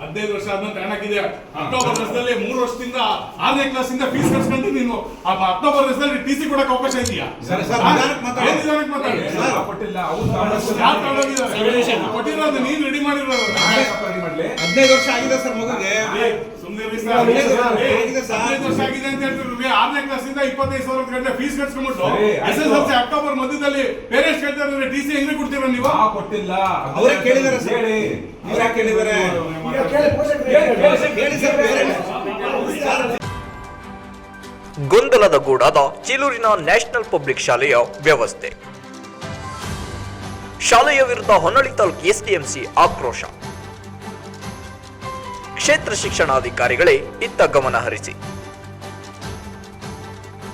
ಹದಿನೈದು ವರ್ಷ ಆದ್ಮೇಲೆ ಕಾರಣಕ್ಕಿದೆ ಅಕ್ಟೋಬರ್ ವರ್ಷದಲ್ಲಿ ಮೂರು ವರ್ಷದಿಂದ ಆರನೇ ಕ್ಲಾಸ್ ಇಂದ ಫೀಸ್ ಕಟ್ಸ್ಕೊಂಡು ನೀನು. ಆ ಅಕ್ಟೋಬರ್ ವರ್ಷದಲ್ಲಿ ಟಿ ಸಿ ಕೊಡಕ್ಕೆ ಅವಕಾಶ ಇದೆಯಾ? ಕೊಟ್ಟಿಲ್ಲ ತಗೊಂಡು- ನೀನ್ ರೆಡಿ ಮಾಡಿರೋದು ಹದಿನೈದು ವರ್ಷ ಆಗಿದೆ ಸರ್ ಮಗುಗೆ. ಆಗಿದೆ. ಅಂತ ಹೇಳ್ತಿದ್ರು ಆರನೇ ಕ್ಲಾಸ್ ಇಂದ ಇಪ್ಪತ್ತೈದು ಸಾವಿರ ಗಂಟೆ fees ಕಟ್ಸ್ಕೊಂಡ್ಬಿಟ್ಟು S S L C October ಮಧ್ಯದಲ್ಲಿ ಪೇರೆಂಟ್ಸ್ ಕೇಳ್ತಾರೆ ಟಿ ಸಿ ಹೆಂಗ್ ಕೊಡ್ತೀರಾ ನೀವು? ಕೊಟ್ಟಿಲ್ಲ. ಅವರೇ ಕೇಳಿದಾರೆ ಸರ್. ಹೇಳಿ. ಅವರೇ ಕೇಳಿದಾರೆ. ಗೊಂದಲದ ಗೂಡಾದ ಚೀಲೂರಿನ ನ್ಯಾಷನಲ್ ಪಬ್ಲಿಕ್ ಶಾಲೆಯ ವ್ಯವಸ್ಥೆ. ಶಾಲೆಯ ವಿರುದ್ಧ ಹೊನ್ನಳಿ ತಾಲೂಕು ಎಸ್ಡಿಎಂಸಿ ಆಕ್ರೋಶ. ಕ್ಷೇತ್ರ ಶಿಕ್ಷಣಾಧಿಕಾರಿಗಳೇ ಇತ್ತ ಗಮನ ಹರಿಸಿ.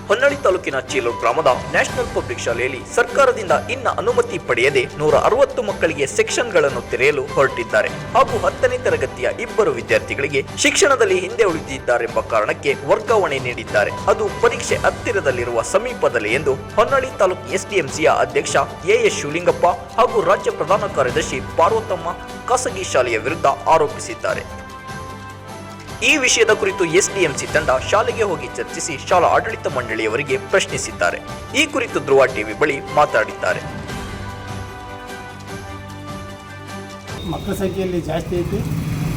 ಹೊನ್ನಳಿ ತಾಲೂಕಿನ ಚೀಲೂರು ಗ್ರಾಮದ ನ್ಯಾಷನಲ್ ಪಬ್ಲಿಕ್ ಶಾಲೆಯಲ್ಲಿ ಸರ್ಕಾರದಿಂದ ಇನ್ನ ಅನುಮತಿ ಪಡೆಯದೆ ನೂರ ಅರವತ್ತು ಮಕ್ಕಳಿಗೆ ಸೆಕ್ಷನ್ಗಳನ್ನು ತೆರೆಯಲು ಹೊರಟಿದ್ದಾರೆ. ಹಾಗೂ ಹತ್ತನೇ ತರಗತಿಯ ಇಬ್ಬರು ವಿದ್ಯಾರ್ಥಿಗಳಿಗೆ ಶಿಕ್ಷಣದಲ್ಲಿ ಹಿಂದೆ ಉಳಿದಿದ್ದಾರೆಂಬ ಕಾರಣಕ್ಕೆ ವರ್ಗಾವಣೆ ನೀಡಿದ್ದಾರೆ. ಅದು ಪರೀಕ್ಷೆ ಹತ್ತಿರದಲ್ಲಿರುವ ಸಮೀಪದಲ್ಲಿ ಎಂದು ಹೊನ್ನಳಿ ತಾಲೂಕು ಎಸ್ಡಿಎಂಸಿಯ ಅಧ್ಯಕ್ಷ ಎಎಸ್ ಶಿವಲಿಂಗಪ್ಪ ಹಾಗೂ ರಾಜ್ಯ ಪ್ರಧಾನ ಕಾರ್ಯದರ್ಶಿ ಪಾರ್ವತಮ್ಮ ಖಾಸಗಿ ಶಾಲೆಯ ವಿರುದ್ಧ ಆರೋಪಿಸಿದ್ದಾರೆ. ಈ ವಿಷಯದ ಕುರಿತು ಎಸ್ಡಿಎಂಸಿ ತಂಡ ಶಾಲೆಗೆ ಹೋಗಿ ಚರ್ಚಿಸಿ ಶಾಲಾ ಆಡಳಿತ ಮಂಡಳಿಯವರಿಗೆ ಪ್ರಶ್ನಿಸಿದ್ದಾರೆ. ಈ ಕುರಿತು ಧ್ರುವ ಟಿವಿ ಬಳಿ ಮಾತಾಡಿದ್ದಾರೆ. ಮಕ್ಕಳ ಸಂಖ್ಯೆಯಲ್ಲಿ ಜಾಸ್ತಿ ಐತಿ.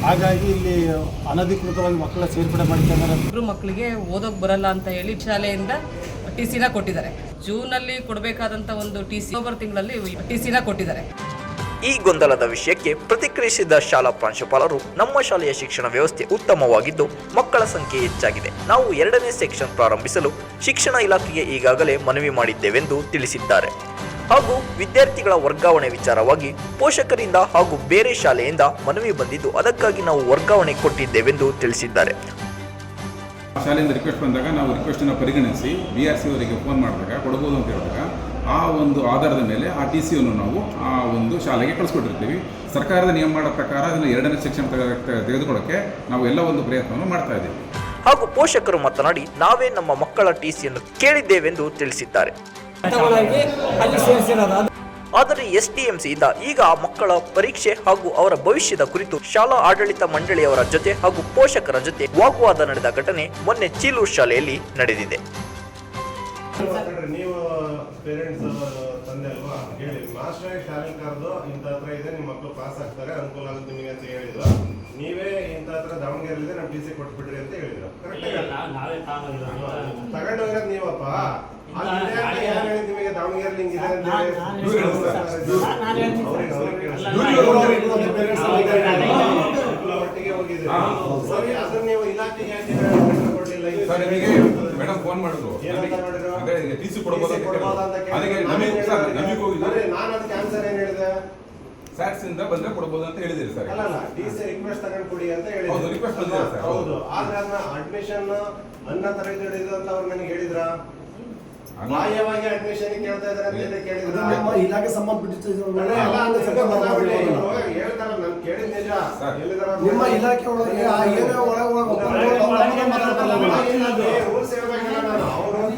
ಹಾಗಾಗಿ ಇಲ್ಲಿ ಅನಧಿಕೃತವಾಗಿ ಮಕ್ಕಳ ಸೇರ್ಪಡೆ ಮಾಡ್ತಾರೆ ಮಕ್ಕಳಿಗೆ ಓದೋಕ್ ಬರಲ್ಲ ಅಂತ ಹೇಳಿ ಶಾಲೆಯಿಂದ ಟಿ ಸಿನ ಕೊಟ್ಟಿದ್ದಾರೆ. ಜೂನ್ ಅಲ್ಲಿ ಕೊಡಬೇಕಾದಂತ ಒಂದು ಟಿ ಸಿ ಅಕ್ಟೋಬರ್ ತಿಂಗಳಲ್ಲಿ ಟಿ ಸಿನ ಕೊಟ್ಟಿದ್ದಾರೆ. ಈ ಗೊಂದಲದ ವಿಷಯಕ್ಕೆ ಪ್ರತಿಕ್ರಿಯಿಸಿದ ಶಾಲಾ ಪ್ರಾಂಶುಪಾಲರು, ನಮ್ಮ ಶಾಲೆಯ ಶಿಕ್ಷಣ ವ್ಯವಸ್ಥೆ ಉತ್ತಮವಾಗಿದ್ದು, ಮಕ್ಕಳ ಸಂಖ್ಯೆ ಹೆಚ್ಚಾಗಿದೆ. ನಾವು ಎರಡನೇ ಸೆಕ್ಷನ್ ಪ್ರಾರಂಭಿಸಲು ಶಿಕ್ಷಣ ಇಲಾಖೆಗೆ ಈಗಾಗಲೇ ಮನವಿ ಮಾಡಿದ್ದೇವೆಂದು ತಿಳಿಸಿದ್ದಾರೆ. ಹಾಗೂ ವಿದ್ಯಾರ್ಥಿಗಳ ವರ್ಗಾವಣೆ ವಿಚಾರವಾಗಿ ಪೋಷಕರಿಂದ ಹಾಗೂ ಬೇರೆ ಶಾಲೆಯಿಂದ ಮನವಿ ಬಂದಿದ್ದು, ಅದಕ್ಕಾಗಿ ನಾವು ವರ್ಗಾವಣೆ ಕೊಟ್ಟಿದ್ದೇವೆಂದು ತಿಳಿಸಿದ್ದಾರೆ. ಶಾಲೆಯಿಂದ ರಿಕ್ವೆಸ್ಟ್ ಬಂದಾಗ ನಾವು ರಿಕ್ವೆಸ್ಟನ್ನು ಪರಿಗಣಿಸಿ ಬಿ ಆರ್ ಸಿ ಅವರಿಗೆ ಫೋನ್ ಮಾಡಿದಾಗ ಕೊಡಬಹುದು ಅಂತ ಹೇಳಿದಾಗ ಆ ಒಂದು ಆಧಾರದ ಮೇಲೆ ಆ ಟಿ ಸಿಯನ್ನು ನಾವು ಆ ಒಂದು ಶಾಲೆಗೆ ಕಳಿಸ್ಕೊಟ್ಟಿರ್ತೀವಿ. ಸರ್ಕಾರದ ನಿಯಮ ಮಾಡೋ ಪ್ರಕಾರ ಅದನ್ನು ಎರಡನೇ ಶಿಕ್ಷಣ ತೆಗೆದುಕೊಳ್ಳೋಕ್ಕೆ ನಾವು ಎಲ್ಲ ಒಂದು ಪ್ರಯತ್ನವನ್ನು ಮಾಡ್ತಾ ಇದ್ದೀವಿ. ಹಾಗೂ ಪೋಷಕರು ಮಾತನಾಡಿ, ನಾವೇ ನಮ್ಮ ಮಕ್ಕಳ ಟಿಸಿಯನ್ನು ಕೇಳಿದ್ದೇವೆಂದು ತಿಳಿಸಿದ್ದಾರೆ. ಆದರೆ ಎಸ್ ಎಸ್ಡಿಎಂಸಿಯಿಂದ ಈಗ ಆ ಮಕ್ಕಳ ಪರೀಕ್ಷೆ ಹಾಗೂ ಅವರ ಭವಿಷ್ಯದ ಕುರಿತು ಶಾಲಾ ಆಡಳಿತ ಮಂಡಳಿಯವರ ಜೊತೆ ಹಾಗೂ ಪೋಷಕರ ಜೊತೆ ವಾಗ್ವಾದ ನಡೆದ ಘಟನೆ ಮೊನ್ನೆ ಚೀಲೂರು ಶಾಲೆಯಲ್ಲಿ ನಡೆದಿದೆ. ನೀವು ಪೇರೆಂಟ್ಸ್ ತಂದೆ ಅಲ್ವಾ ಹೇಳಿ ಮಾಸ್ಟರ್ ಶಾಲೆ ಕರೆದು ಇಂಥ ಹತ್ರ ಇದೆ ನಿಮ್ಮ ಮಕ್ಕಳು ಪಾಸ್ ಆಗ್ತಾರೆ ಅನುಕೂಲ ಆಗುತ್ತೆ ನಿಮಗೆ ಅಂತ ಹೇಳಿದ್ರು ನೀವೇ ಇಂಥ ಹತ್ರ ದಾವಣಗೆರೆ ಇದೆ ನಮ್ಮ ಟಿ ಸಿ ಕೊಟ್ಬಿಡ್ರಿ ಅಂತ ಹೇಳಿದ್ರು ಕರೆಕ್ಟ್ ನಾವೇ ತಗೊಂಡಿರೋದು ತಗೊಂಡೋಗಿರೋದು ನೀವಪ್ಪ ನಿಮಗೆ ದಾವಣಗೆರೆ ಹಿಂಗ್ ಇದೆ ಅಂತ ಹೇಳಿ? ನಾನ್ ಇವ್ರು ಹೇಳ್ತೀನಿ ಹೇಳ್ತಾರೆ. ಸರ್. ನಾನ್- ನಾನ್ ಹೇಳ್ತೀನಿ ಅವ್ರಿಗೆ- ಸರ್. ಅವ್ರಿಗೆ ಕೇಳಿಸಿ. ಅಲ್ಲ, ಇವ್ರು ನಾನು- ನಾನು- ಇದ್ದಾರೆ. ನಾನು- ಇವ್ರು ಒಟ್ಟಿಗೆ ಹೋಗಿದ್ದೀರಿ. ಸರಿ ಅದನ್ನ ನೀವು ಇಲಾಖೆಗೆ ಕೊಡ್ಲಿಲ್ಲ ನಿಮಗೆ ಮೇಡಮ್ ಫೋನ್ ಮಾಡಿದ್ರು? ಅದೇ ಟಿ ಸಿ ಕೇಳಿದ್ರು. ಅದಕ್ಕೆ ಕೇಳಿದ್ರು. ನಮಗೆ ಸರ್ ನಾನು ನಮಗೆ ಹೋಗಿದ್ದು ನಾನು ಅದಕ್ಕೆ ಆನ್ಸರ್ ಏನ್ ಹೇಳಿದೆ ಸ್ಯಾಕ್ಸ್ ಇಂದ ಬಂದ್ರೆ ಕೊಡ್ಬೋದು ಅಂತ ಹೇಳಿದಿರಿ ಸರ್ ಅಲ್ಲ ಅಲ್ಲ ಸಿ ರಿಕ್ವೆಸ್ಟ್ ತಗೊಂಡ್ಕೊಡಿ ಅಂತ ಹೌದು, ರಿಕ್ವೆಸ್ಟ್ ಬಂದಿದೆ ಸರ್, ಹೌದು. ಆದ್ರೆ ಅದನ್ನ ಅಡ್ಮಿಷನ್ ಅನ್ನ ತರಗತಿ ಹಿಡಿದು ಅಂತ ಅವ್ರು ನನಗೆ ಹೇಳಿದ್ರ ಬಾಹ್ಯವಾಗಿ ಅಡ್ಮಿಷನ್ ಕೇಳ್ತಾ ಕೇಳಿದ್ರ ನಮ್ಮ ಇಲಾಖೆ ಸಂಬಂಧ ನಿಮ್ಮ. ಇಲಾಖೆ ಒಳಗೆ ರೂಲ್ಸ್ ಹೇಳ್ಬೇಕಲ್ಲ ನಾನು ಅವ್ರು ಕ್ಲರ್ಕ್ ನನಗೆ ಫೋನ್ ಮಾಡಿದ್ರು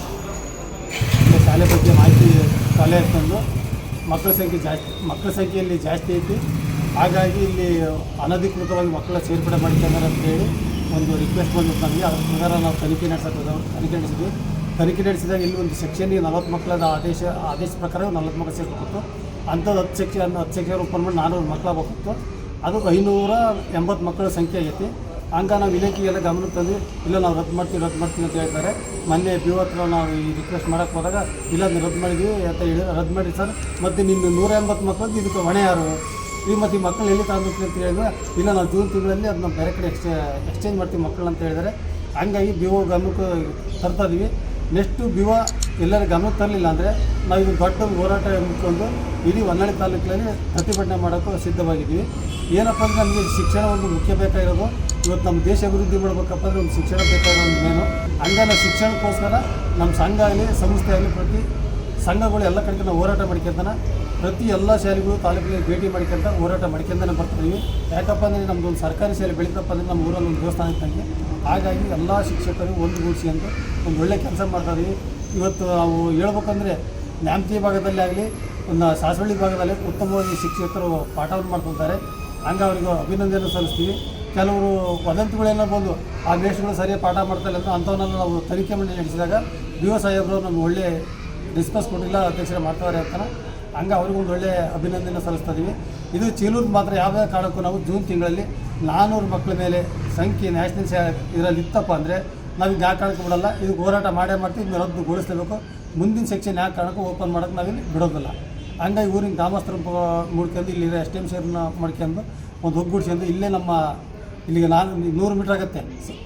ಶಾಲೆ ಬಗ್ಗೆ ಮಾಹಿತಿ ಶಾಲೆ ತಂದು ಮಕ್ಕಳ ಸಂಖ್ಯೆ ಜಾಸ್ತಿ, ಮಕ್ಕಳ ಸಂಖ್ಯೆಯಲ್ಲಿ ಜಾಸ್ತಿ ಐತಿ. ಹಾಗಾಗಿ ಇಲ್ಲಿ ಅನಧಿಕೃತವಾಗಿ ಮಕ್ಕಳ ಸೇರ್ಪಡೆ ಮಾಡಿದ್ದಾರೆ ಅಂತ ಹೇಳಿ ಒಂದು ರಿಕ್ವೆಸ್ಟ್ ಬಂದಿತ್ತು ನಮಗೆ. ಅದ್ರ ಪ್ರಕಾರ ನಾವು ತನಿಖೆ ನಡೆಸೋದು ತನಿಖೆ ನಡೆಸಿದ್ವಿ. ತನಿಖೆ ನಡೆಸಿದಾಗ ಇಲ್ಲಿ ಒಂದು ಸೆಕ್ಷನ್ಗೆ ನಲವತ್ತು ಮಕ್ಕಳದ ಆದೇಶ ಆದೇಶ ಪ್ರಕಾರ ನಲವತ್ತು ಮಕ್ಕಳು ಸೇರ್ಬೇಕಿತ್ತು ಅಂಥದ್ದು ಹತ್ತು ಸೆಕ್ಷನ್ ಹತ್ತು ಸೆಕ್ಷನ್ ಓಪನ್ ಮಾಡಿ ನಾನ್ನೂರು ಮಕ್ಕಳಾಗಬೇಕಿತ್ತು. ಅದು ಐನೂರ ಎಂಬತ್ತು ಮಕ್ಕಳ ಸಂಖ್ಯೆ ಆಗೈತಿ. ಹಂಗ ನಾವು ಇಲಾಖೆಗೆಲ್ಲ ಗಮನಕ್ಕೆ ತಂದು, ಇಲ್ಲ ನಾವು ರದ್ದು ಮಾಡ್ತೀವಿ ರದ್ದು ಮಾಡ್ತೀವಿ ಅಂತ ಹೇಳ್ತಾರೆ. ಮೊನ್ನೆ ಪಿ ಹತ್ರ ನಾವು ಈ ರಿಕ್ವೆಸ್ಟ್ ಮಾಡೋಕ್ಕೆ ಹೋದಾಗ, ಇಲ್ಲ ನೀವು ರದ್ದು ಮಾಡಿದ್ವಿ ಅಂತ ಹೇಳಿ, ರದ್ದು ಮಾಡಿ ಸರ್. ಮತ್ತು ನಿಮ್ಮ ನೂರ ಎಂಬತ್ತು ಮಕ್ಕಳು ಇದಕ್ಕೆ ಹೊಣೆ ಯಾರು? ಈಗ ಮತ್ತು ಈ ಮಕ್ಕಳು ಎಲ್ಲಿ ತಗೊಂಡ್ಬಿಟ್ರಿ ಅಂತ ಹೇಳಿದ್ರೆ, ಇಲ್ಲ ನಾವು ಜೂನ್ ತಿಂಗಳಲ್ಲಿ ಅದನ್ನ ಬೇರೆ ಕಡೆ ಎಕ್ಸ್ಚೇ ಎಕ್ಸ್ಚೇಂಜ್ ಮಾಡ್ತೀವಿ ಮಕ್ಕಳು ಅಂತ ಹೇಳಿದರೆ. ಹಂಗಾಗಿ ಬಿ ಓ ಗಮನಕ್ಕೆ ತರ್ತಾ ಇದೀವಿ. ನೆಕ್ಸ್ಟು ಓ ಎಲ್ಲರ ಗಮನಕ್ಕೆ ತರಲಿಲ್ಲ ಅಂದರೆ, ನಾವು ಇದು ದೊಡ್ಡ ಹೋರಾಟ ಮುಟ್ಕೊಂಡು ಇಡೀ ಹೊನ್ನಾಳಿ ತಾಲೂಕಿನಲ್ಲಿ ಪ್ರತಿಭಟನೆ ಮಾಡೋಕ್ಕೂ ಸಿದ್ಧವಾಗಿದ್ದೀವಿ. ಏನಪ್ಪ ಅಂದರೆ ನಮಗೆ ಶಿಕ್ಷಣ ಒಂದು ಮುಖ್ಯ ಬೇಕಾಗಿರೋದು. ಇವತ್ತು ನಮ್ಮ ದೇಶ ಅಭಿವೃದ್ಧಿ ಮಾಡ್ಬೇಕಪ್ಪ ಅಂದರೆ ಒಂದು ಶಿಕ್ಷಣ ಬೇಕಾದ ಒಂದು ಮೇನು. ಹಂಗಾನ ಶಿಕ್ಷಣಕ್ಕೋಸ್ಕರ ನಮ್ಮ ಸಂಘ ಆಗಲಿ, ಸಂಸ್ಥೆ ಆಗಲಿ, ಪ್ರತಿ ಸಂಘಗಳು ಎಲ್ಲ ಕಡೆಗೆ ನಾವು ಹೋರಾಟ ಮಾಡ್ಕೊಂತನ. ಪ್ರತಿ ಎಲ್ಲ ಶಾಲೆಗಳು ತಾಲೂಕಿಗೆ ಭೇಟಿ ಮಾಡ್ಕೊಂತ ಹೋರಾಟ ಮಾಡ್ಕೊಂತಾನೆ ಬರ್ತೀವಿ ಯಾಕಪ್ಪ ಅಂದರೆ ನಮ್ಮದು ಒಂದು ಸರ್ಕಾರಿ ಶಾಲೆ ಬೆಳೀತಪ್ಪ ಅಂದರೆ ನಮ್ಮ ಊರಲ್ಲಿ ಒಂದು ದೇವಸ್ಥಾನ ಇದ್ದಂಗೆ. ಹಾಗಾಗಿ ಎಲ್ಲ ಶಿಕ್ಷಕರು ಒಂದುಗೂಡಿಸಿ ಅಂತ ಒಂದು ಒಳ್ಳೆ ಕೆಲಸ ಮಾಡ್ತಾಯಿದ್ದೀವಿ ಇವತ್ತು ನಾವು ಹೇಳ್ಬೇಕಂದ್ರೆ ನ್ಯಾಮತಿ ಭಾಗದಲ್ಲಿ ಆಗಲಿ, ಒಂದು ಸಾಸವಳ್ಳಿ ಭಾಗದಲ್ಲಿ ಉತ್ತಮವಾಗಿ ಶಿಕ್ಷಕರು ಪಾಠವನ್ನು ಮಾಡ್ಕೊತಾರೆ ಹಂಗೆ ಅವರಿಗೂ ಅಭಿನಂದನೆ ಸಲ್ಲಿಸ್ತೀವಿ. ಕೆಲವರು ವದಂತಿಗಳೇನೋ ಬಂದು ಆ ಮೇಷ್ಗಳು ಸರಿಯಾಗಿ ಪಾಠ ಮಾಡ್ತಾರೆ ಅಂತ ಅಂಥವನ್ನೆಲ್ಲ ನಾವು ತನಿಖೆ ಮಾಡಿ ನಡೆಸಿದಾಗ ಬಿ ಒ ಸಾಹೇಬ್ರು ನಮ್ಗೆ ಒಳ್ಳೆ ಡಿಸ್ಕಸ್ ಕೊಟ್ಟಿಲ್ಲ, ಅಧ್ಯಕ್ಷರ ಮಾಡ್ತಾರೆ ಅಂತಾನೆ ಹಂಗೆ ಅವ್ರಿಗೊಂದು ಒಳ್ಳೆ ಅಭಿನಂದನೆ ಸಲ್ಲಿಸ್ತಾ ಇದ್ದೀವಿ ಇದು ಚೀಲೂರು ಮಾತ್ರ ಯಾವುದೇ ಕಾರಣಕ್ಕೂ ನಾವು ಜೂನ್ ತಿಂಗಳಲ್ಲಿ ನಾನ್ನೂರು ಮಕ್ಕಳ ಮೇಲೆ ಸಂಖ್ಯೆ ನ್ಯಾಷನಲ್ ಶಾ ಇದರಲ್ಲಿ ಇತ್ತಪ್ಪ ಅಂದರೆ ನಾವು ಯಾಕೆ ಕಾರಣಕ್ಕೂ ಬಿಡೋಲ್ಲ. ಇದು ಹೋರಾಟ ಮಾಡೇ ಮಾಡ್ತೀವಿ ಇದನ್ನ ರದ್ದುಗೊಳಿಸಲೇಬೇಕು ಮುಂದಿನ ಸೆಕ್ಷನ್ ಯಾವ ಕಾರಣಕ್ಕೂ ಓಪನ್ ಮಾಡೋಕ್ಕೆ ನಾವಿಲ್ಲಿ ಬಿಡೋದಿಲ್ಲ. ಹಂಗಾಗಿ ಊರಿನ ಗ್ರಾಮಸ್ಥರ ಮುಡ್ಕೊಂಡು ಇಲ್ಲಿ ಎಸ್ ಟಿ ಎಂ ಶೇರ್ನ ಮಾಡ್ಕೊಂಡು ಒಂದು ಒಗ್ಗೂಡಿಸ್ಕೊಂಡು ಇಲ್ಲೇ ನಮ್ಮ ಇಲ್ಲಿಗೆ ನಾನು ನೂರು ಮೀಟ್ರ್ ಆಗುತ್ತೆ,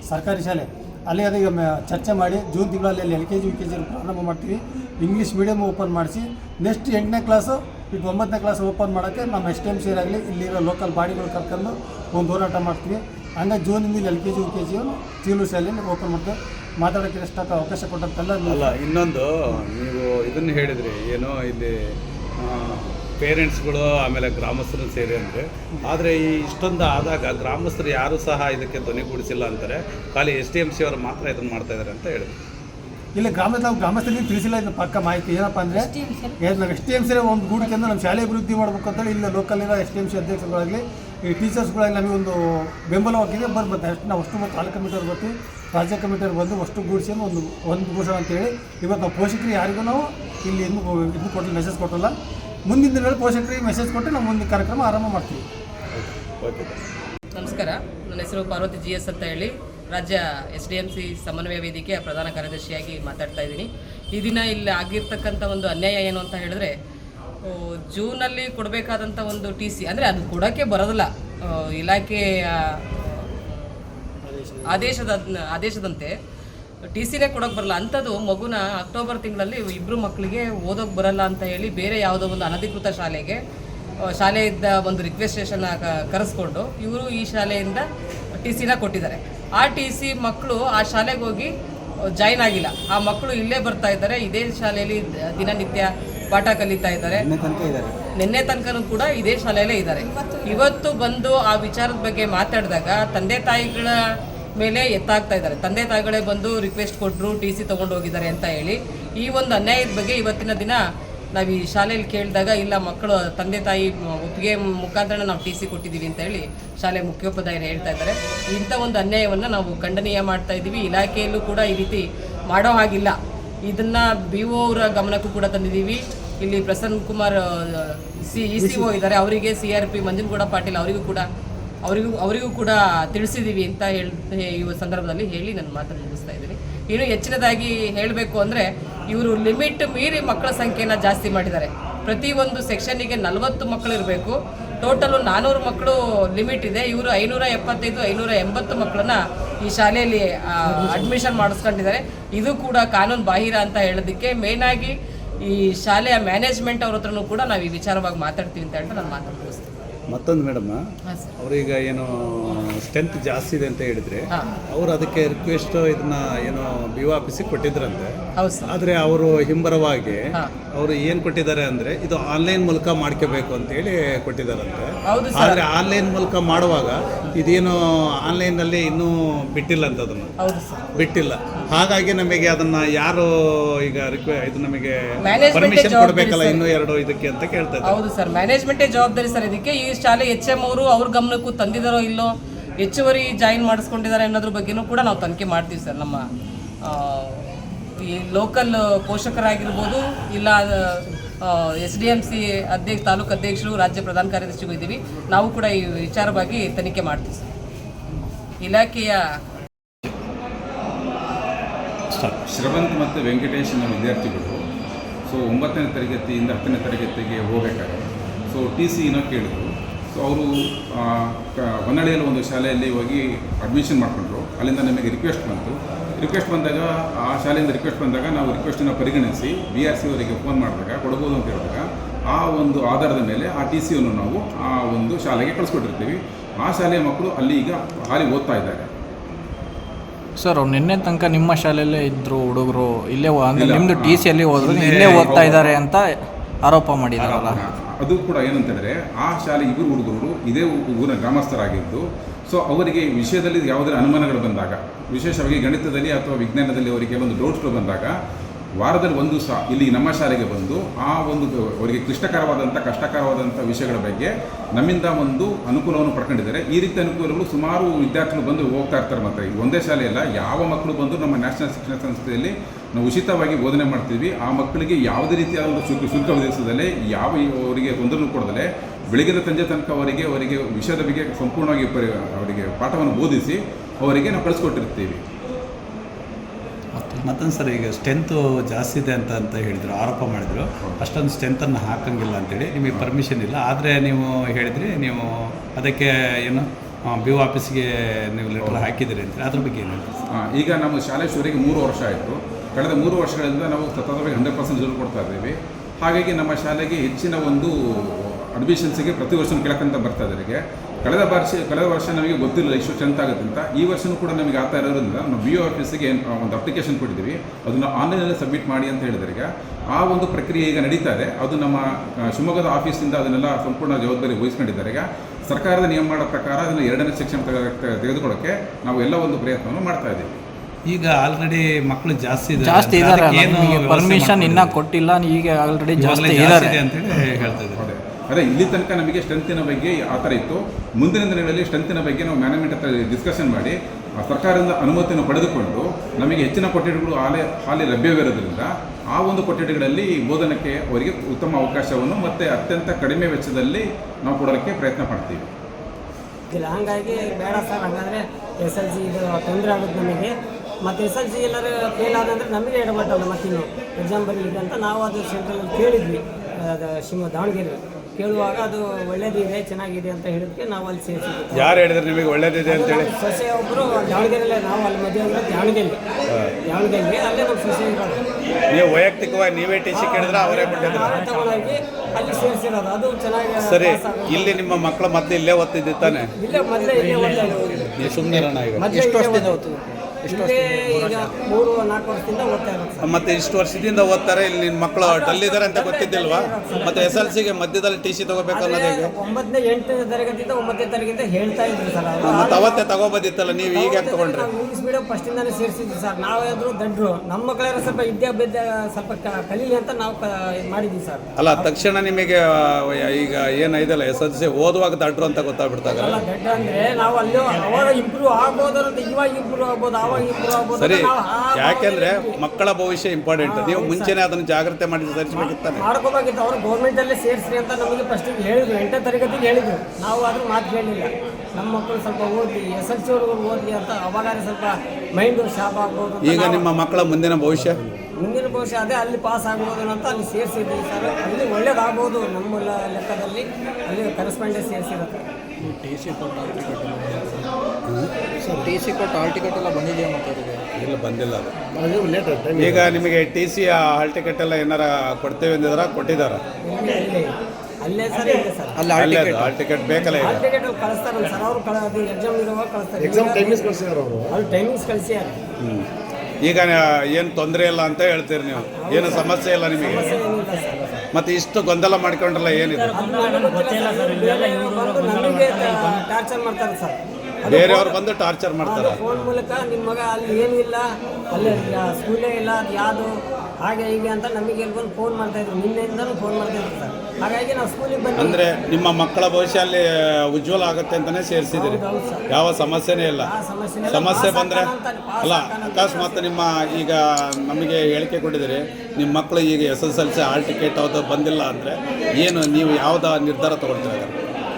ಸರ್ಕಾರಿ ಶಾಲೆ. ಅಲ್ಲಿ ಅದೀಗ ಮ- ಚರ್ಚೆ ಮಾಡಿ ಜೂನ್ ತಿಂಗಳಲ್ಲಿ ಅಲ್ಲಿ L K G U K G ಪ್ರಾರಂಭ ಮಾಡ್ತೀವಿ. ಇಂಗ್ಲೀಷ್ ಮೀಡಿಯಮ್ ಓಪನ್ ಮಾಡಿಸಿ ನೆಕ್ಸ್ಟ್ ಎಂಟನೇ ಕ್ಲಾಸು ಈಗ ಒಂಬತ್ತನೇ ಕ್ಲಾಸ್ ಓಪನ್ ಮಾಡೋಕ್ಕೆ ನಮ್ಮ ಎಸ್ ಟಿ ಎಂ ಸಿರಾಗಲಿ ಇಲ್ಲಿರೋ ಲೋಕಲ್ ಬಾಡಿಗಳು ಕರ್ಕೊಂಡು ಒಂದು ಹೋರಾಟ ಮಾಡ್ತೀವಿ. ಹಂಗೆ ಜೂನಿಂದ L K G U K G Cheelu ಶಾಲೆಯಲ್ಲಿ ಓಪನ್ ಮಾಡ್ತೀವಿ ಮಾತಾಡೋಕ್ಕೆ ಎಷ್ಟು ಅವಕಾಶ ಕೊಟ್ಟಂತೆಲ್ಲ ಇನ್ನೊಂದು ನೀವು ಇದನ್ನು ಹೇಳಿದ್ರಿ, ಏನೋ ಇಲ್ಲಿ ಪೇರೆಂಟ್ಸ್ಗಳು ಆಮೇಲೆ ಗ್ರಾಮಸ್ಥರು ಸೇರಿ ಅಂದರೆ. ಆದರೆ ಈ ಇಷ್ಟೊಂದು ಆದಾಗ ಗ್ರಾಮಸ್ಥರು ಯಾರೂ ಸಹ ಇದಕ್ಕೆ ಧ್ವನಿಗೂಡಿಸಿಲ್ಲ ಅಂತಾರೆ. ಖಾಲಿ ಎಸ್ ಡಿ ಎಂ ಸಿ ಅವರು ಮಾತ್ರ ಇದನ್ನು ಮಾಡ್ತಾ ಇದ್ದಾರೆ ಅಂತ ಹೇಳಿದ್ರು ಇಲ್ಲ ಗ್ರಾಮದ ನಾವು ಗ್ರಾಮಸ್ಥರಿಗೆ ತಿಳಿಸಿಲ್ಲ ಇದು ಪಕ್ಕ ಮಾಹಿತಿ. ಏನಪ್ಪ ಅಂದರೆ ನಾವು ಎಸ್ ಡಿ ಎಂ ಸಿ ಒಂದು ಗೂಡಿಕೆ ಅಂದರೆ ನಮ್ಮ ಶಾಲೆ ಅಭಿವೃದ್ಧಿ ಮಾಡ್ಬೇಕು ಅಂತೇಳಿ ಇಲ್ಲ ಲೋಕಲ್ ಇರೋ ಎಸ್ ಡಿ ಎಂ ಸಿ ಅಧ್ಯಕ್ಷರುಗಳಾಗಲಿ ಈ ಟೀಚರ್ಸ್ಗಳಾಗಲಿ ನಮಗೆ ಒಂದು ಬೆಂಬಲವಾಗಿದೆ ಬರ್ಬೋದು ಅಷ್ಟು ನಾವು ಅಷ್ಟು ತಾಲೂಕು ಕಮಿಟಿಯವ್ರು ಬರ್ತೀವಿ ರಾಜ್ಯ ಕಮಿಟಿಯವ್ರು ಬಂದು ಅಷ್ಟು ಗೂಡಿಸಿ ಒಂದು ಒಂದು ಘೋಷಣೆ ಅಂತೇಳಿ ಇವತ್ತು ನಾವು ಪೋಷಕರು ಯಾರಿಗೂ ನಾವು ಇಲ್ಲಿ ಇನ್ನು ಇದು ಕೊಟ್ಟಲು ಮೆಸೇಜ್ ಕೊಟ್ಟಿಲ್ಲ. ಮುಂದಿನ ದಿನಗಳಲ್ಲಿ ಪೋಷಕರಿಗೆ ಮೆಸೇಜ್ ಕೊಟ್ಟು ನಾವು ಮುಂದಿನ ಕಾರ್ಯಕ್ರಮ ಆರಂಭ ಮಾಡ್ತೀವಿ. ನಮಸ್ಕಾರ. ನನ್ನ ಹೆಸರು ಪಾರ್ವತಿ ಜಿ ಎಸ್ ಅಂತ ಹೇಳಿ ರಾಜ್ಯ ಎಸ್ ಡಿ ಎಂ ಸಿ ಸಮನ್ವಯ ವೇದಿಕೆಯ ಪ್ರಧಾನ ಕಾರ್ಯದರ್ಶಿಯಾಗಿ ಮಾತಾಡ್ತಾ ಇದ್ದೀನಿ. ಈ ದಿನ ಇಲ್ಲಿ ಆಗಿರ್ತಕ್ಕಂಥ ಒಂದು ಅನ್ಯಾಯ ಏನು ಅಂತ ಹೇಳಿದ್ರೆ ಜೂನಲ್ಲಿ ಕೊಡಬೇಕಾದಂಥ ಒಂದು ಟಿ ಸಿ, ಅಂದರೆ ಅದು ಕೊಡೋಕ್ಕೆ ಬರೋದಿಲ್ಲ. ಇಲಾಖೆಯ, ಆದೇಶದ, ಆದೇಶದಂತೆ ಟಿ ಸಿನೇ ಕೊಡೋಕೆ ಬರಲ್ಲ. ಅಂಥದ್ದು ಮಗುನ ಅಕ್ಟೋಬರ್ ತಿಂಗಳಲ್ಲಿ ಇಬ್ಬರು ಮಕ್ಕಳಿಗೆ ಓದೋಕೆ ಬರಲ್ಲ ಅಂತ ಹೇಳಿ ಬೇರೆ ಯಾವುದೋ ಒಂದು ಅನಧಿಕೃತ ಶಾಲೆಗೆ ಶಾಲೆಯಿಂದ ಒಂದು ರಿಕ್ವೆಸ್ಟೇಷನ್ ಕರೆಸ್ಕೊಂಡು ಇವರು ಈ ಶಾಲೆಯಿಂದ ಟಿ ಸಿನ ಕೊಟ್ಟಿದ್ದಾರೆ. ಆ ಟಿ ಸಿ ಮಕ್ಕಳು ಆ ಶಾಲೆಗೆ ಹೋಗಿ ಜಾಯ್ನ್ ಆಗಿಲ್ಲ. ಆ ಮಕ್ಕಳು ಇಲ್ಲೇ ಬರ್ತಾ ಇದ್ದಾರೆ. ಇದೇ ಶಾಲೆಯಲ್ಲಿ ದಿನನಿತ್ಯ ಪಾಠ ಕಲಿತಾ ಇದ್ದಾರೆ. ನಿನ್ನೆ ತನಕನೂ ಕೂಡ ಇದೇ ಶಾಲೆಯಲ್ಲೇ ಇದ್ದಾರೆ. ಇವತ್ತು ಬಂದು ಆ ವಿಚಾರದ ಬಗ್ಗೆ ಮಾತಾಡಿದಾಗ ತಂದೆ ತಾಯಿಗಳ ಮೇಲೆ ಎತ್ತಾಗ್ತಾ ಇದ್ದಾರೆ. ತಂದೆ ತಾಯಿಗಳೇ ಬಂದು ರಿಕ್ವೆಸ್ಟ್ ಕೊಟ್ಟರು ಟಿ ಸಿ ಹೋಗಿದ್ದಾರೆ ಅಂತ ಹೇಳಿ. ಈ ಒಂದು ಅನ್ಯಾಯದ ಬಗ್ಗೆ ಇವತ್ತಿನ ದಿನ ನಾವು ಈ ಶಾಲೆಯಲ್ಲಿ ಕೇಳಿದಾಗ, ಇಲ್ಲ ಮಕ್ಕಳು, ತಂದೆ ತಾಯಿ ಒಪ್ಪಿಗೆ ಮುಖಾಂತರ ನಾವು ಟಿ ಸಿ ಕೊಟ್ಟಿದ್ದೀವಿ ಅಂತ ಹೇಳಿ ಶಾಲೆ ಮುಖ್ಯೋಪಾಧ್ಯಾಯರು ಹೇಳ್ತಾ ಇದ್ದಾರೆ. ಇಂಥ ಒಂದು ಅನ್ಯಾಯವನ್ನು ನಾವು ಖಂಡನೀಯ ಮಾಡ್ತಾ ಇದ್ದೀವಿ. ಇಲಾಖೆಯಲ್ಲೂ ಕೂಡ ಈ ರೀತಿ ಮಾಡೋ ಹಾಗಿಲ್ಲ. ಇದನ್ನು ಬಿ ಒ ಅವರ ಗಮನಕ್ಕೂ ಕೂಡ ತಂದಿದ್ದೀವಿ. ಇಲ್ಲಿ Prasanna Kumar C E C O ಇದ್ದಾರೆ. ಅವರಿಗೆ C R P Manjanagouda Patil ಅವರಿಗೂ ಕೂಡ ಅವರಿಗೂ ಅವರಿಗೂ ಕೂಡ ತಿಳಿಸಿದ್ದೀವಿ ಅಂತ ಹೇಳಿ ಈ ಸಂದರ್ಭದಲ್ಲಿ ಹೇಳಿ ನನ್ನ ಮಾತನ್ನು ಮುಗಿಸ್ತಾ ಇದ್ದೀನಿ. ಇನ್ನು ಹೆಚ್ಚಿನದಾಗಿ ಹೇಳಬೇಕು ಅಂದರೆ ಇವರು ಲಿಮಿಟ್ ಮೀರಿ ಮಕ್ಕಳ ಸಂಖ್ಯೆನ ಜಾಸ್ತಿ ಮಾಡಿದ್ದಾರೆ. ಪ್ರತಿ ಒಂದು ಸೆಕ್ಷನ್ನಿಗೆ ನಲವತ್ತು ಮಕ್ಕಳು ಇರಬೇಕು. ಟೋಟಲು ನಾನ್ನೂರು ಮಕ್ಕಳು ಲಿಮಿಟ್ ಇದೆ. ಇವರು ಐನೂರ ಎಪ್ಪತ್ತೈದು, ಐನೂರ ಎಂಬತ್ತು ಮಕ್ಕಳನ್ನ ಈ ಶಾಲೆಯಲ್ಲಿ ಅಡ್ಮಿಷನ್ ಮಾಡಿಸ್ಕೊಂಡಿದ್ದಾರೆ. ಇದು ಕೂಡ ಕಾನೂನು ಬಾಹಿರ ಅಂತ ಹೇಳೋದಕ್ಕೆ ಮೇಯ್ನಾಗಿ ಈ ಶಾಲೆಯ ಮ್ಯಾನೇಜ್ಮೆಂಟ್ ಅವ್ರ ಹತ್ರನೂ ಕೂಡ ನಾವು ಈ ವಿಚಾರವಾಗಿ ಮಾತಾಡ್ತೀವಿ ಅಂತ ಹೇಳ್ತಾ ನಾನು ಮುಗಿಸ್ತೀನಿ. ಮತ್ತೊಂದು ಮೇಡಮ್ ಅವ್ರೀಗ ಏನು ಸ್ಟ್ರೆಂತ್ ಜಾಸ್ತಿ ಇದೆ ಅಂತ ಹೇಳಿದ್ರೆ ಅವರು ಅದಕ್ಕೆ ರಿಕ್ವೆಸ್ಟ್ ಇದನ್ನ ಏನು ಬಿ ಒ ಆಫೀಸಿಗೆ ಕೊಟ್ಟಿದ್ರಂತೆ. ಆದ್ರೆ ಅವರು ಹಿಂಬರವಾಗಿ ಅವರು ಏನ್ ಕೊಟ್ಟಿದ್ದಾರೆ ಅಂದ್ರೆ ಇದು ಆನ್ಲೈನ್ ಮೂಲಕ ಮಾಡ್ಕೋಬೇಕು ಅಂತೇಳಿ ಕೊಟ್ಟಿದ್ದಾರಂತೆ. ಆದ್ರೆ ಆನ್ಲೈನ್ ಮೂಲಕ ಮಾಡುವಾಗ ಇದೇನು ಆನ್ಲೈನಲ್ಲಿ ಇನ್ನೂ ಬಿಟ್ಟಿಲ್ಲ ಅಂತ ಅದನ್ನು. ಬಿಟ್ಟಿಲ್ಲ. ಹಾಗಾಗಿ ನಮಗೆ ಅದನ್ನ ಯಾರು ಈಗ ರಿಕ್ವೆ ಇದು ನಮಗೆ ಪರ್ಮಿಷನ್ ಕೊಡಬೇಕಲ್ಲ ಇನ್ನು ಎರಡು ಇದಕ್ಕೆ ಅಂತ ಕೇಳ್ತಾ ಇದ್ದಾರೆ. ಹೌದು ಸರ್ ಮ್ಯಾನೇಜ್ಮೆಂಟೇ ಜವಾಬ್ದಾರಿ ಸರ್ ಇದಕ್ಕೆ. ಈ ಶಾಲೆ ಎಚ್ ಎಂ ಅವರು ಅವ್ರ ಗಮನಕ್ಕೂ ತಂದಿದಾರೋ ಇಲ್ಲೋ ಹೆಚ್ಚುವರಿ ಜಾಯಿನ್ ಮಾಡಿಸ್ಕೊಂಡಿದ್ದಾರೆ ಅನ್ನೋದ್ರ ಬಗ್ಗೆನೂ ಕೂಡ ನಾವು ತನಿಖೆ ಮಾಡ್ತೀವಿ ಸರ್. ನಮ್ಮ ಈ ಲೋಕಲ್ ಪೋಷಕರಾಗಿರ್ಬೋದು ಇಲ್ಲ ಎಸ್ ಡಿ ಎಂ ಸಿ ಅಧ್ಯಕ್ಷ ತಾಲೂಕು ಅಧ್ಯಕ್ಷರು ರಾಜ್ಯ ಪ್ರಧಾನ ಕಾರ್ಯದರ್ಶಿಗೂ ಇದ್ದೀವಿ. ನಾವು ಕೂಡ ಈ ವಿಚಾರವಾಗಿ ತನಿಖೆ ಮಾಡ್ತೀವಿ ಸರ್. ಇಲಾಖೆಯ ಶ್ರವಂತ್ ಮತ್ತು ವೆಂಕಟೇಶ್ ನಮ್ಮ ವಿದ್ಯಾರ್ಥಿಗಳು ಸೊ ಒಂಬತ್ತನೇ ತರಗತಿಯಿಂದ ಹತ್ತನೇ ತರಗತಿಗೆ ಹೋಗಬೇಕಾದ್ರೆ ಸೊ ಟಿ ಸಿ ಏನೋ ಕೇಳಿದ್ರು. ಸೊ ಅವರು ಹೊನ್ನಳಿಯಲ್ಲಿ ಒಂದು ಶಾಲೆಯಲ್ಲಿ ಹೋಗಿ ಅಡ್ಮಿಷನ್ ಮಾಡಿಕೊಂಡ್ರು. ಅಲ್ಲಿಂದ ನಮಗೆ ರಿಕ್ವೆಸ್ಟ್ ಬಂತು. ರಿಕ್ವೆಸ್ಟ್ ಬಂದಾಗ, ಆ ಶಾಲೆಯಿಂದ ರಿಕ್ವೆಸ್ಟ್ ಬಂದಾಗ ನಾವು ರಿಕ್ವೆಸ್ಟನ್ನು ಪರಿಗಣಿಸಿ ಬಿ ಆರ್ ಸಿ ಅವರಿಗೆ ಫೋನ್ ಮಾಡಿದಾಗ, ಕೊಡ್ಬೋದು ಅಂತ ಹೇಳಿದಾಗ, ಆ ಒಂದು ಆಧಾರದ ಮೇಲೆ ಆ ಟಿ ಸಿಯನ್ನು ನಾವು ಆ ಒಂದು ಶಾಲೆಗೆ ಕಳಿಸ್ಕೊಟ್ಟಿರ್ತೀವಿ. ಆ ಶಾಲೆಯ ಮಕ್ಕಳು ಅಲ್ಲಿ ಈಗ ಹಾಲಿ ಓದ್ತಾ ಇದ್ದಾರೆ. ಸರ್ ಅವ್ರು ನಿನ್ನೆ ತನಕ ನಿಮ್ಮ ಶಾಲೆಯಲ್ಲೇ ಇದ್ರು ಹುಡುಗರು. ಇಲ್ಲೇ ಓ- ಅಂದ್ರೆ ಇಲ್ಲ. ನಿಮ್ಮದು ಟಿ ಸಿಯಲ್ಲಿ ಹೋದ್ರು ಇಲ್ಲೇ ಇಲ್ಲೇ ಓದ್ತಾ. ಇದ್ದಾರೆ ಅಂತ ಆರೋಪ ಮಾಡಿದಾರಲ್ಲ. ಅದು ಕೂಡ ಏನಂತಂದರೆ ಆ ಶಾಲೆ ಇಬ್ಬರು ಹುಡುಗರು ಇದೇ ಊರ ಊರಿನ ಗ್ರಾಮಸ್ಥರಾಗಿದ್ದು. ಸೊ ಅವರಿಗೆ ವಿಷಯದಲ್ಲಿ ಯಾವುದೇ ಅನುಮಾನಗಳು ಬಂದಾಗ ವಿಶೇಷವಾಗಿ ಗಣಿತದಲ್ಲಿ ಅಥವಾ ವಿಜ್ಞಾನದಲ್ಲಿ ಅವರಿಗೆ ಒಂದು ಡೌಟ್ಸ್ಗಳು ಬಂದಾಗ ವಾರದಲ್ಲಿ ಒಂದು ಸಹ ಇಲ್ಲಿ ನಮ್ಮ ಶಾಲೆಗೆ ಬಂದು ಆ ಒಂದು ಅವರಿಗೆ ಕ್ಲಿಷ್ಟಕರವಾದಂಥ, ಕಷ್ಟಕರವಾದಂಥ ವಿಷಯಗಳ ಬಗ್ಗೆ ನಮ್ಮಿಂದ ಒಂದು ಅನುಕೂಲವನ್ನು ಪಡ್ಕೊಂಡಿದ್ದಾರೆ. ಈ ರೀತಿ ಅನುಕೂಲಗಳು ಸುಮಾರು ವಿದ್ಯಾರ್ಥಿಗಳು ಬಂದು ಹೋಗ್ತಾ ಇರ್ತಾರೆ ಮಾತ್ರ. ಈ ಒಂದೇ ಶಾಲೆಯಲ್ಲ ಯಾವ ಮಕ್ಕಳು ಬಂದು ನಮ್ಮ ನ್ಯಾಷನಲ್ ಶಿಕ್ಷಣ ಸಂಸ್ಥೆಯಲ್ಲಿ ನಾವು ಉಚಿತವಾಗಿ ಬೋಧನೆ ಮಾಡ್ತೀವಿ. ಆ ಮಕ್ಕಳಿಗೆ ಯಾವುದೇ ರೀತಿಯಾದ ಒಂದು ಶುಲ್ಕ ಶುಲ್ಕ ವಿಧಿಸದಲ್ಲೇ ಯಾವ ಅವರಿಗೆ ತೊಂದರೆ ಕೊಡದಲೆ ಬೆಳಗಿನ ಸಂಜೆ ತನಕ ಅವರಿಗೆ ಅವರಿಗೆ ವಿಷಯದ ಬಗ್ಗೆ ಸಂಪೂರ್ಣವಾಗಿ ಪರಿ ಅವರಿಗೆ ಪಾಠವನ್ನು ಬೋಧಿಸಿ ಅವರಿಗೆ ನಾವು ಕಳಿಸ್ಕೊಟ್ಟಿರ್ತೀವಿ. ಮತ್ತೊಂದು ಸರ್ ಈಗ ಸ್ಟ್ರೆಂತು ಜಾಸ್ತಿ ಇದೆ ಅಂತ ಅಂತ ಹೇಳಿದರು ಆರೋಪ ಮಾಡಿದರು. ಅಷ್ಟೊಂದು ಸ್ಟ್ರೆಂತನ್ನು ಹಾಕಂಗಿಲ್ಲ ಅಂತೇಳಿ ನಿಮಗೆ ಪರ್ಮಿಷನ್ ಇಲ್ಲ. ಆದರೆ ನೀವು ಹೇಳಿದ್ರಿ ನೀವು ಅದಕ್ಕೆ ಏನು ಬಿ ಒ ಆಫೀಸ್ಗೆ ನೀವು ಲೆಟರ್ ಹಾಕಿದಿರಿ ಅಂತ ಅದ್ರ ಬಗ್ಗೆ ಏನು? ಈಗ ನಮ್ಮ ಶಾಲೆ ಶುರುವಿಗೆ ಮೂರು ವರ್ಷ ಆಯಿತು. ಕಳೆದ ಮೂರು ವರ್ಷಗಳಿಂದ ನಾವು ಸತತವಾಗಿ ಹಂಡ್ರೆಡ್ ಪರ್ಸೆಂಟ್ ರಿಸಲ್ಟ್ ಕೊಡ್ತಾ ಇದ್ದೀವಿ. ಹಾಗಾಗಿ ನಮ್ಮ ಶಾಲೆಗೆ ಹೆಚ್ಚಿನ ಒಂದು ಅಡ್ಮಿಷನ್ಸಿಗೆ ಪ್ರತಿ ವರ್ಷ ಕೇಳಕ್ಕಂತ ಬರ್ತಾ ಇದ್ದಾರೆ. ಕಳೆದ ವರ್ಷ ಕಳೆದ ವರ್ಷ ನಮಗೆ ಗೊತ್ತಿಲ್ಲ ಇಷ್ಟು ಸ್ಟ್ರೆಂತ್ ಆಗುತ್ತೆ ಅಂತ. ಈ ವರ್ಷನೂ ಕೂಡ ನಮಗೆ ಆಗ್ತಾ ಇರೋದ್ರಿಂದ ನಾವು ಬಿ ಒ ಆಫೀಸಿಗೆ ಒಂದು ಅಪ್ಲಿಕೇಶನ್ ಕೊಟ್ಟಿದ್ದೀವಿ. ಅದನ್ನು ಆನ್ಲೈನಲ್ಲಿ ಸಬ್ಮಿಟ್ ಮಾಡಿ ಅಂತ ಹೇಳಿದ್ರೆ ಈಗ. ಆ ಒಂದು ಪ್ರಕ್ರಿಯೆ ಈಗ ನಡೀತಾ ಇದೆ. ಅದು ನಮ್ಮ ಆ, ಶಿವಮೊಗ್ಗದ ಆಫೀಸಿಂದ ಅದನ್ನೆಲ್ಲ ಸಂಪೂರ್ಣ ಜವಾಬ್ದಾರಿ ವಹಿಸ್ಕೊಂಡಿದ್ದಾರೆ. ಈಗ ಸರ್ಕಾರದ ನಿಯಮ ಮಾಡೋ ಪ್ರಕಾರ ಅದನ್ನು ಎರಡನೇ ಸೆಕ್ಷನ್ ತೆಗೆದುಕೊಳ್ಳೋಕ್ಕೆ ನಾವು ಎಲ್ಲ ಒಂದು ಪ್ರಯತ್ನವನ್ನು ಮಾಡ್ತಾ ಇದ್ದೀವಿ. ಈಗ ಆಲ್ರೆಡಿ ಮಕ್ಕಳು ಜಾಸ್ತಿ ಇದೆ ಜಾಸ್ತಿ ಅಂತ ಇದ್ದಾರೆ ಏನು ಪರ್ಮಿಷನ್ ಇನ್ನೂ ಕೊಟ್ಟಿಲ್ಲ ಈಗ ಆಲ್ರೆಡಿ ಜಾಸ್ತಿ ಇದೆ ಇದ್ದಾರೆ. ಹೇಳಿ ಅಂತೇಳಿ ಹೇಳ್ತಾ ಇದ್ದಾರೆ. ಅದೇ, ಇಲ್ಲಿ ತನಕ ನಮಗೆ ಸ್ಟ್ರೆಂತಿನ ಬಗ್ಗೆ ಆ ಥರ ಇತ್ತು. ಮುಂದಿನ ದಿನಗಳಲ್ಲಿ ಸ್ಟ್ರೆಂತಿನ ಬಗ್ಗೆ ನಾವು ಮ್ಯಾನೇಜ್ಮೆಂಟ್ ಹತ್ರ ಡಿಸ್ಕಷನ್ ಮಾಡಿ, ಆ ಸರ್ಕಾರದಿಂದ ಅನುಮತಿಯನ್ನು ಪಡೆದುಕೊಂಡು ನಮಗೆ ಹೆಚ್ಚಿನ ಕೊಠಡಿಗಳು ಹಾಲಿ ಹಾಲಿ ಲಭ್ಯವಿರೋದ್ರಿಂದ ಆ ಒಂದು ಕೊಠಡಿಗಳಲ್ಲಿ ಬೋಧನಕ್ಕೆ ಅವರಿಗೆ ಉತ್ತಮ ಅವಕಾಶವನ್ನು ಮತ್ತು ಅತ್ಯಂತ ಕಡಿಮೆ ವೆಚ್ಚದಲ್ಲಿ ನಾವು ಕೊಡೋಕ್ಕೆ ಪ್ರಯತ್ನ ಪಡ್ತೀವಿ ಇಲ್ಲ, ಹಂಗಾಗಿ ಬೇಡ ಸರ್. ಹಂಗಂದ್ರೆ ಎಸ್ ಎಲ್ ಸಿ ಇದು ತೊಂದರೆ ಆಗುತ್ತೆ ನಮಗೆ. ಮತ್ತು ಎಸ್ ಎಲ್ ಸಿ ಎಲ್ಲರೂ ಫೇಲ್ ಆದಂದ್ರೆ ನಮಗೆ ಎಡಬಟ್ಟಲ್ಲ ಮತ್ತಿನ್ನು. ಎಕ್ಸಾಮ್ ಬರೀಲಿಕ್ಕೆ ಅಂತ ನಾವು ಅದು ಸೆಂಟ್ರಲ್ಲಿ ಕೇಳಿದ್ವಿ. ಅದು ಶಿವ ದಾವಣಗೆರೆ ಕೇಳುವಾಗ ಅದು ಒಳ್ಳೇದಿದೆ ಚೆನ್ನಾಗಿದೆ ಅಂತ ಹೇಳಿದ್ಕೆ ನಾವು ಅಲ್ಲಿ ಸೇರಿಸಿ ಯಾರು ಹೇಳಿದ್ರು ನಿಮಗೆ ಒಳ್ಳೇದಿದೆ ಅಂತೇಳಿ ಸೊಸೆ ಒಬ್ಬರು ದಾವಣಗೆರೆಯಲ್ಲೇ ನಾವು ಅಲ್ಲಿ ಮದುವೆ ಅಂದ್ರೆ ದಾವಣಗೆರೆ ದಾವಣಗೆರೆ ಅಲ್ಲೇ ನಮ್ಮ ಸೊಸೆ ಇರೋದು ನೀವು ವೈಯಕ್ತಿಕವಾಗಿ ನೀವೇ ಟಿ ಸಿ ಕೇಳಿದ್ರೆ ಅವರೇ ಬಿಟ್ಟಿದ್ರು. ತಗೊಂಡೋಗಿ ಅಲ್ಲಿ ಸೇರಿಸಿರೋದು ಅದು ಚೆನ್ನಾಗಿ ಸರಿ ಆಗೋದು. ಇಲ್ಲಿ ನಿಮ್ಮ ಮಕ್ಕಳು ಮತ್ತೆ ಇಲ್ಲೇ ಓದ್ತಿದ್ದೆ ತಾನೆ? ಇಲ್ಲೇ ಮೊದಲೇ ಇಲ್ಲೇ ಓದ್ತಾ ಇರೋದು. ನೀವು ಸುಮ್ಮನೆ ಈಗ. ಎಷ್ಟು ವರ್ಷದಿಂದ ಓದ್ತಾ ಈಗ ಮೂರು ನಾಲ್ಕು ವರ್ಷದಿಂದ ಓದ್ತಾ ಇರೋದು ಸರ್. ಮತ್ತೆ ಇಷ್ಟು ವರ್ಷದಿಂದ ಓದ್ತಾರೆ ಇಲ್ಲಿ ನಿನ್ನ ಮಕ್ಕಳು ಡಲ್ ಇದ್ದಾರೆ ಅಂತ ಗೊತ್ತಿದ್ದಿಲ್ವಾ? ಮತ್ತೆ ಎಸ್ ಎಲ್ ಸಿಗೆ ಮಧ್ಯದಲ್ಲಿ ಟಿ ಸಿ ತಗೋಬೇಕು ಅನ್ನೋದು ಹೇಗೆ? ಒಂಬತ್ತನೇ ಎಂಟನೇ ತರಗತಿಯಿಂದ ಒಂಬತ್ತನೇ ತರಗತಿಯಿಂದ ಹೇಳ್ತಾ ಇದ್ರು ಸರ್ ಅವರು. ಮತ್ತೆ ಅವತ್ತೇ ತಗೋಬೋದಿತ್ತಲ್ಲ ನೀವು ಈಗ ತಗೊಂಡ್ರೆ ತಗೊಂಡ್ರಿ? ನಾವು ಇಂಗ್ಲೀಷ್ ಮೀಡಿಯಂ ಫಸ್ಟಿಂದಾನೇ ಸೇರಿಸಿದ್ವಿ ಸರ್. ನಾವಾದ್ರು ದಡ್ರು. ನಮ್ಮ ಮಕ್ಕಳೇ ಸ್ವಲ್ಪ ವಿದ್ಯಾಭ್ಯಾಸ ಸ್ವಲ್ಪ ಕ- ಕಲೀಲಿ ಅಂತ ನಾವು ಕ- ಇದ್ ಮಾಡಿದ್ವಿ ಸರ್. ಅಲ್ಲ ತಕ್ಷಣ ನಿಮಗೆ ಆ, ಈಗ ಏನೈದಲ್ಲ ಎಸ್ ಎಲ್ ಸಿ ಓದುವಾಗ ದಡ್ರು ಅಂತ ಗೊತ್ತಾಗ್ಬಿಡ್ತಾಗಲ್ಲ ಅಲ್ಲ ದಡ್ಡ ಅಂದ್ರೆ ನಾವು ಅಲ್ಲಿ ಅವಾಗ ಇಂಪ್ರೂವ್ ಆಗ್ಬೋದು ಅಂತ ಇವಾಗ ಇಂಪ್ರೂವ್ ಆಗ್ಬೋದು ಆಗ್ಬೋದು ಸರಿ ಯಾಕೆಂದ್ರೆ ಮಕ್ಕಳ ಭವಿಷ್ಯ ಇಂಪಾರ್ಟೆಂಟ್ ನೀವು ಮುಂಚೆನೆ ಅದನ್ನು ಜಾಗ್ರತೆ ಮಾಡಿ ಸರಿಸಬೇಕಿತ್ತಾನೆ ಮಾಡ್ಕೋಬೇಕಿತ್ತು. ಅವರು ಗೌರ್ಮೆಂಟಲ್ಲೇ ಸೇರಿಸ್ರಿ ಅಂತ ನಮಗೆ ಫಸ್ಟಿಗೆ ಹೇಳಿದ್ರು. ಎಂಟನೇ ತರಗತಿಗೆ ಹೇಳಿದ್ರು. ನಾವು ಅದ್ರ ಮಾತು ಕೇಳಲಿಲ್ಲ. ನಮ್ಮ ಮಕ್ಕಳು ಸ್ವಲ್ಪ ಓದಿ ಎಸ್ ಎಲ್ ಸಿ ಓದಿ ಅಂತ ಅವಾಗ ಸ್ವಲ್ಪ ಮೈಂಡ್ ಶಾಪ್ ಆಗ್ಬೋದು ಈಗ ನಿಮ್ಮ ಮಕ್ಕಳ ಮುಂದಿನ ಭವಿಷ್ಯ? ಮುಂದಿನ ಭವಿಷ್ಯ ಅದೇ ಅಲ್ಲಿ ಪಾಸ್ ಆಗ್ಬೋದು ಅಂತ ಅಲ್ಲಿ ಸೇರಿಸಿದ್ವಿ ಸರ್. ಅಲ್ಲಿ ಒಳ್ಳೇದಾಗ್ಬೋದು ನಮ್ಮ ಲೆಕ್ಕದಲ್ಲಿ. ಅಲ್ಲಿ ಕರೆಸ್ಪಾಂಡೆನ್ಸ್ ಸೇರಿಸಿರುತ್ತೆ ಟಿ ಸಿ ಕೊಟ್ಟು ಟಿಕೆಟ್ ಟಿ ಸಿ ಕೊಟ್ಟು ಹಾಲ್ ಟಿಕೆಟ್ ಎಲ್ಲ ಬಂದಿದೆಯಾ ಮತ್ತೆ ಅವರಿಗೆ? ಇಲ್ಲ ಬಂದಿಲ್ಲ ಅದು. ಈಗ ನಿಮಗೆ ಟಿ ಸಿ ಹಾಲ್ ಟಿಕೆಟ್ ಎಲ್ಲ ಏನಾರ ಕೊಡ್ತೇವೆ ಅಂದಿದ್ರ? ಕೊಟ್ಟಿದ್ದಾರೆ ಇಲ್ಲೇ ಇಲ್ಲೇ ಅಲ್ಲೇ ಸರ್ ಇದೆ ಸರ್. ಅಲ್ಲಿ ಹಾಲ್ ಅಲ್ಲೇ ಟಿಕೆಟ್ ಹಾಲ್ ಟಿಕೆಟ್ ಬೇಕಲ್ಲ ಈಗ. ಹಾಲ್ ಟಿಕೆಟ್ ಕಳಿಸ್ತಾರಲ್ಲ ಸರ್ ಅವರು ಕಳ ಅದು ಎಕ್ಸಾಮ್ ಇರುವಾಗ ಕಳಿಸ್ತಾರೆ. ಎಕ್ಸಾಮ್ ಟೈಮಿಂಗ್ಸ್ ಕಳಿಸಿದಾರೆ ಅವರು. ಅವ್ರು ಟೈಮಿಂಗ್ಸ್ ಕಳಿಸ್ಯಾರ ಹ್ಮ್. ಈಗ ಏನು ತೊಂದರೆ ಇಲ್ಲ ಅಂತ ಹೇಳ್ತೀರಿ ನೀವು. ಏನು ಸಮಸ್ಯೆ ಇಲ್ಲ ನಿಮಗೆ? ಮತ್ತೆ ಇಷ್ಟು ಗೊಂದಲ ಮಾಡ್ಕೊಂಡ್ರಲ್ಲ ಏನಿದೆ? ಅದು ನನಗೆ ಗೊತ್ತಿಲ್ಲ ಸರ್ ಬೇರೆ ಬಂದು ನಮಗೆ ಟಾರ್ಚರ್ ಮಾಡ್ತಾರೆ ಸರ್. ಬೇರೆಯವ್ರು ಬಂದು ಟಾರ್ಚರ್ ಮಾಡ್ತಾರೆ. ಫೋನ್ ಮೂಲಕ ನಿಮ್ಮ ಮಗ ಅಲ್ಲಿ ಏನಿಲ್ಲ ಅಲ್ಲಿ ಸ್ಕೂಲೇ ಇಲ್ಲ ಅದು ಯಾವುದು ಹಾಗೆ ಹೀಗೆ ಅಂತ ನಮಗೆ ಇಲ್ಲಿ ಬಂದು ಫೋನ್ ಮಾಡ್ತಾ ಇದ್ರು. ನಿನ್ನೆಯಿಂದಲೂ ಫೋನ್ ಮಾಡ್ತಾ ಇದ್ರು ಸರ್. ಹಾಗಾಗಿ ನಾವು ಸ್ಕೂಲಿಗೆ ಬಂದು ಅಂದ್ರೆ ನಿಮ್ಮ ಮಕ್ಕಳ ಭವಿಷ್ಯ ಅಲ್ಲಿ ಉಜ್ವಲ ಆಗುತ್ತೆ ಅಂತಾನೆ ಸೇರಿಸಿದಿರಿ ಯಾವ ಸಮಸ್ಯೆನೇ ಇಲ್ಲ. ಸಮಸ್ಯೆ ಬಂದ್ರೆ ಅಲ್ಲ. ಅಕಸ್ಮಾತ್ ನಿಮ್ಮ ಈಗ ನಮಗೆ ಹೇಳಿಕೆ ಕೊಟ್ಟಿದ್ದೀರಿ ನಿಮ್ಮ ಮಕ್ಕಳು ಈಗ S S L C hall ticket ಅದು ಬಂದಿಲ್ಲ ಅಂದ್ರೆ ಏನು ನೀವು ಯಾವ್ದು ನಿರ್ಧಾರ ತಗೊಳ್ತೀರ?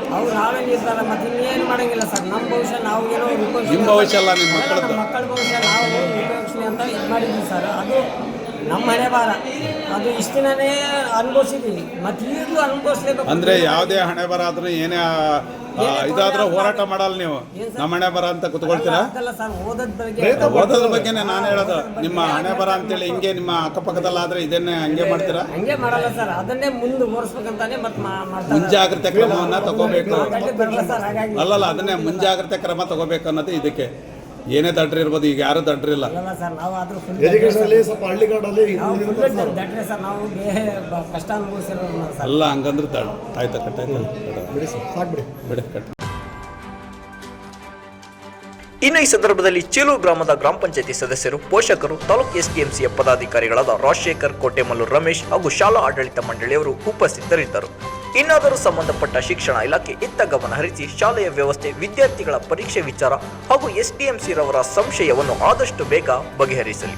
ಅವ್ರು ನಾವೇ ನಿರ್ಧಾರ ಮತ್ತೆ ಇನ್ನೇನು ಮಾಡಂಗಿಲ್ಲ ಸರ್. ನಮ್ಮ ಭವಿಷ್ಯ ನಾವು ಏನೋ ನಿಮ್ಮ ಭವಿಷ್ಯ ಅಲ್ಲ ನಮ್ಮ ಮಕ್ಕಳ ಭವಿಷ್ಯ ನಾವು ಉಪಯೋಗಿಸ್ಲಿ ಅಂತ ಇದು ಮಾಡಿದ್ವಿ ಸರ್. ಅದು ನಮ್ಮ ಹಣೆ ಬಾರ ಅದು ಇಷ್ಟು ದಿನನೇ ಅನುಭವಿಸಿದ್ದೀನಿ ಮತ್ತೆ ಈಗಲೂ ಅನುಭವಿಸ್ಲೇಬೇಕು. ಅಂದ್ರೆ ಯಾವುದೇ ಹಣೆ ಬರ ಆದ್ರೂ ಏನೇ ಇದಾದ್ರೆ ಹೋರಾಟ ಮಾಡಲ್ಲ ನೀವು. ನಮ್ಮ ಹಣೆ ಬರ ಅಂತ ಕುತ್ಕೊಳ್ತೀರಾ? ಅದಲ್ಲ ಸರ್ ಓದೋದ್ ಬಗ್ಗೆ ಓದೋದ್ರ ಬಗ್ಗೆನೇ ನಾನು ಹೇಳೋದು. ನಿಮ್ಮ ಹಣೆ ಬರ ಅಂತೇಳಿ ಹಿಂಗೆ ನಿಮ್ಮ ಅಕ್ಕಪಕ್ಕದಲ್ಲಾದ್ರೆ ಇದನ್ನೇ ಹಂಗೆ ಮಾಡ್ತೀರಾ? ಹಂಗೆ ಮಾಡಲ್ಲ ಸರ್. ಅದನ್ನೇ ಮುಂದುವರ್ಸ್ಬೇಕಂತಾನೆ ಮತ್ತೆ ಮುಂಜಾಗ್ರತೆ ಕ್ರಮವನ್ನ ತಗೋಬೇಕು. ಬರಲ್ಲ ಸರ್ ಹಾಗಾಗಿ. ಅಲ್ಲಲ್ಲ ಅದನ್ನೇ ಮುಂಜಾಗ್ರತೆ ಕ್ರಮ ತಗೋಬೇಕು ಅನ್ನೋದು ಇದಕ್ಕೆ. ಏನೇ ತಟ್ರಿ ಇರ್ಬೋದು ಈಗ ಯಾರು ದಡ್ರಿಲ್ಲ ಇಲ್ಲ. ಸರ್ ನಾವು ಆದ್ರೂ ಫುಲ್ ಸ್ವಲ್ಪ ಹಳ್ಳಿಗಾಡಲ್ಲಿ ನಾವು ಫುಲ್ ದಟ್ರೆ ಸರ್ ನಾವು ಬೇರೆ ಕಷ್ಟ ಅನುಭವಿಸಿರೋರು ಸರ್. ಅಲ್ಲ ಹಂಗಂದ್ರೆ ತಡ ಆಯ್ತಾ ಕಟ್ಟಾಯ್ತು ಬಿಡಿ ಸರ್ ಸಾಕ್ಬಿಡಿ ಬಿಡಿ. ಕಟ್ ಇನ್ನು ಈ ಸಂದರ್ಭದಲ್ಲಿ ಚೇಲು ಗ್ರಾಮದ ಗ್ರಾಮ ಪಂಚಾಯತಿ ಸದಸ್ಯರು ಪೋಷಕರು ತಾಲೂಕು ಎಸ್ಡಿಎಂಸಿಯ ಪದಾಧಿಕಾರಿಗಳಾದ ರಾಜಶೇಖರ್ ಕೋಟೆಮಲ್ಲು ರಮೇಶ್ ಹಾಗೂ ಶಾಲಾ ಆಡಳಿತ ಮಂಡಳಿಯವರು ಉಪಸ್ಥಿತರಿದ್ದರು. ಇನ್ನಾದರೂ ಸಂಬಂಧಪಟ್ಟ ಶಿಕ್ಷಣ ಇಲಾಖೆ ಇತ್ತ ಗಮನ ಹರಿಸಿ ಶಾಲೆಯ ವ್ಯವಸ್ಥೆ, ವಿದ್ಯಾರ್ಥಿಗಳ ಪರೀಕ್ಷೆ ವಿಚಾರ ಹಾಗೂ ಎಸ್ಡಿಎಂಸಿ ರವರ ಸಂಶಯವನ್ನು ಆದಷ್ಟು ಬೇಗ ಬಗೆಹರಿಸಲಿ.